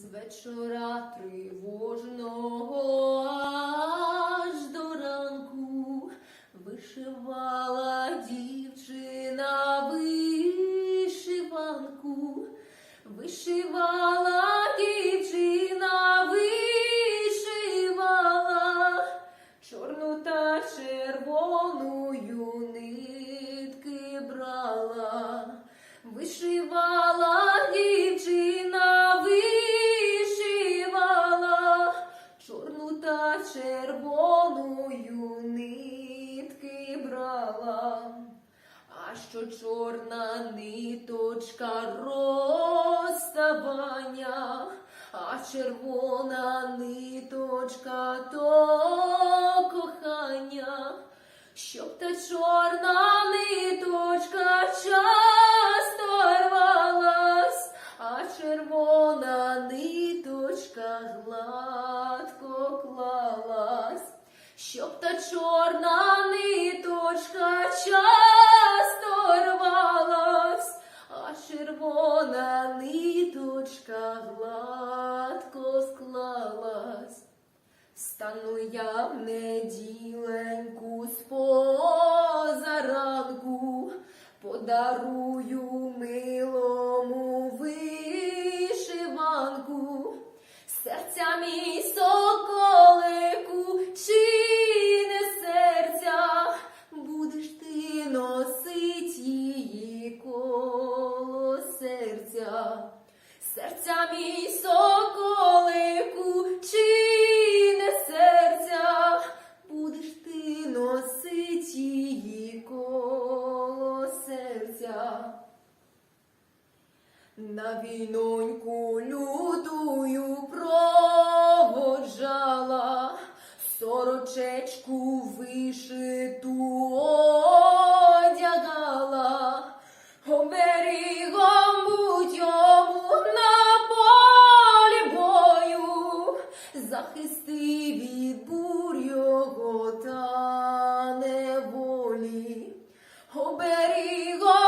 З вечора тривожного аж до ранку вишивала дівчина вишиванку, вишивала та червоною нитки брала. А що чорна ниточка розставання, а червона ниточка то кохання, щоб та чорна ниточка часто рвалась, а червона ниточка клалась, щоб та чорна ниточка часто рвалась, а червона ниточка гладко склалась. Стану я в неділеньку з позаранку, подарую милому вишиванку, серця Серця мій соколику, чи не серця, будеш ти носить її коло серця. На війноньку лютую проводжала, сорочечку вишиту захисти від бур його та неволі, оберігом